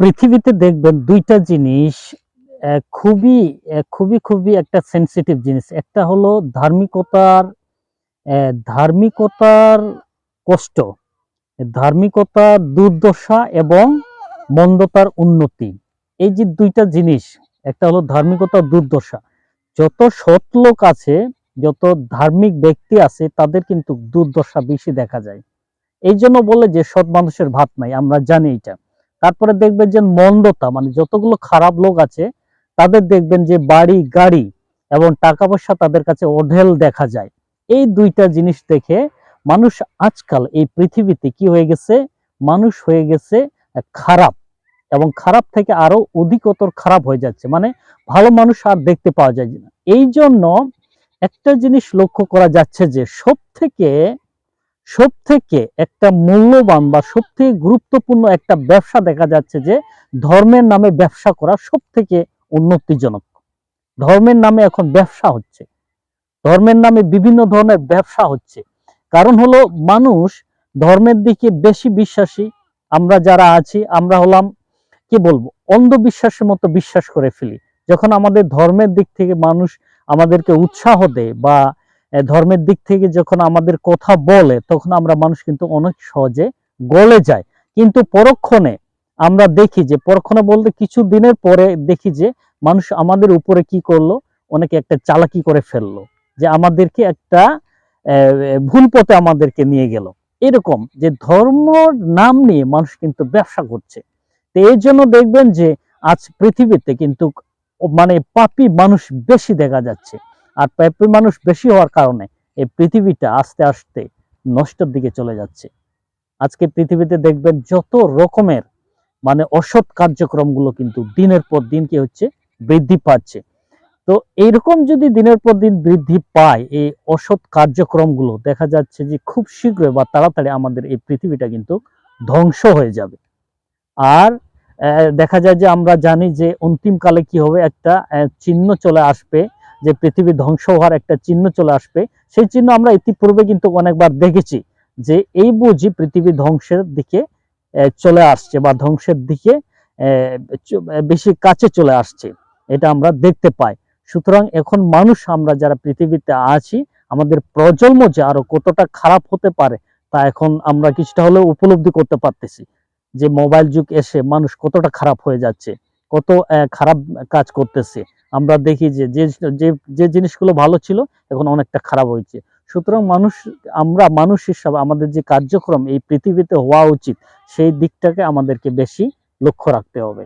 পৃথিবীতে দেখবেন দুইটা জিনিস খুবই খুবই খুবই একটা সেনসিটিভ জিনিস। একটা হলো ধার্মিকতার ধার্মিকতার কষ্ট ধার্মিকতার দুর্দশা এবং মন্দতার উন্নতি। এই যে দুইটা জিনিস, একটা হলো ধার্মিকতার দুর্দশা। যত সৎ লোক আছে, যত ধার্মিক ব্যক্তি আছে, তাদের কিন্তু দুর্দশা বেশি দেখা যায়। এই জন্য বলে যে সৎ মানুষের ভাত নাই, আমরা জানি এটা। তারপরে দেখবেন যে মন্দতা মানে যতগুলো খারাপ লোক আছে, তাদের দেখবেন যে বাড়ি, গাড়ি এবং টাকা পয়সা তাদের কাছে অঢেল দেখা যায়। এই দুইটা জিনিস দেখে মানুষ আজকাল এই পৃথিবীতে কি হয়ে গেছে? মানুষ হয়ে গেছে খারাপ এবং খারাপ থেকে আরও অধিকতর খারাপ হয়ে যাচ্ছে। মানে ভালো মানুষ আর দেখতে পাওয়া যায় না। এই জন্য একটা জিনিস লক্ষ্য করা যাচ্ছে যে সব থেকে সব থেকে একটা মূল্যবান বা সব থেকে গুরুত্বপূর্ণ একটা ব্যবসা দেখা যাচ্ছে যে ধর্মের নামে ব্যবসা করা সব থেকে উন্নতিজনক। ধর্মের নামে এখন ব্যবসা হচ্ছে। ধর্মের নামে বিভিন্ন ধরনের ব্যবসা হচ্ছে। কারণ হলো মানুষ ধর্মের দিকে বেশি বিশ্বাসী। আমরা যারা আছি, আমরা হলাম, কি বলব, অন্ধবিশ্বাসের মতো বিশ্বাস করে ফেলি। যখন আমাদের ধর্মের দিক থেকে মানুষ আমাদেরকে উৎসাহ দেয় বা ধর্মের দিক থেকে যখন আমাদের কথা বলে, তখন আমরা মানুষ কিন্তু অনেক সহজে গলে যায়। কিন্তু পরক্ষণে আমরা দেখি যে, পরক্ষণে বলতে কিছু দিনের পরে দেখি যে, মানুষ আমাদের উপরে কি করল? অনেকে একটা চালাকি করে ফেলল যে, আমাদেরকে একটা ভুল পথে আমাদেরকে নিয়ে গেল। এরকম যে ধর্মর নাম নিয়ে মানুষ কিন্তু ব্যবসা করছে। তো এই জন্য দেখবেন যে, আজ পৃথিবীতে কিন্তু মানে পাপী মানুষ বেশি দেখা যাচ্ছে। আর পাপী মানুষ বেশি হওয়ার কারণে এই পৃথিবীটা আস্তে আস্তে নষ্টের দিকে চলে যাচ্ছে। আজকে পৃথিবীতে দেখবেন যত রকমের মানে অসৎ কার্যক্রমগুলো কিন্তু দিনের পর দিন কি হচ্ছে, বৃদ্ধি পাচ্ছে। তো এইরকম যদি দিনের পর দিন বৃদ্ধি পায় এই অসৎ কার্যক্রমগুলো, দেখা যাচ্ছে যে খুব শীঘ্রই বা তাড়াতাড়ি আমাদের এই পৃথিবীটা কিন্তু ধ্বংস হয়ে যাবে। আর দেখা যায় যে আমরা জানি যে অন্তিমকালে কি হবে? একটা চিহ্ন চলে আসবে যে পৃথিবী ধ্বংস হওয়ার একটা চিহ্ন চলে আসবে, সেই চিহ্ন আমরা ইতিপূর্বে কিন্তু অনেকবার দেখেছি যে এই বুঝি পৃথিবী ধ্বংসের দিকে চলে আসছে বা ধ্বংসের দিকে বেশি কাছে চলে আসছে। এটা আমরা দেখতে পাই। সুতরাং এখন মানুষ আমরা যারা পৃথিবীতে আছি, আমাদের প্রজন্ম যে আরও কতটা খারাপ হতে পারে, তা এখন আমরা কিছুটা হলেও উপলব্ধি করতে পারতেছি যে মোবাইল যুগ এসে মানুষ কতটা খারাপ হয়ে যাচ্ছে, কত খারাপ কাজ করতেছে। আমরা দেখি যে যে যে জিনিসগুলো ভালো ছিল এখন অনেকটা খারাপ হয়েছে। সুতরাং মানুষ, আমরা মানুষ হিসাবে আমাদের যে কার্যক্রম এই পৃথিবীতে হওয়া উচিত, সেই দিকটাকে আমাদেরকে বেশি লক্ষ্য রাখতে হবে।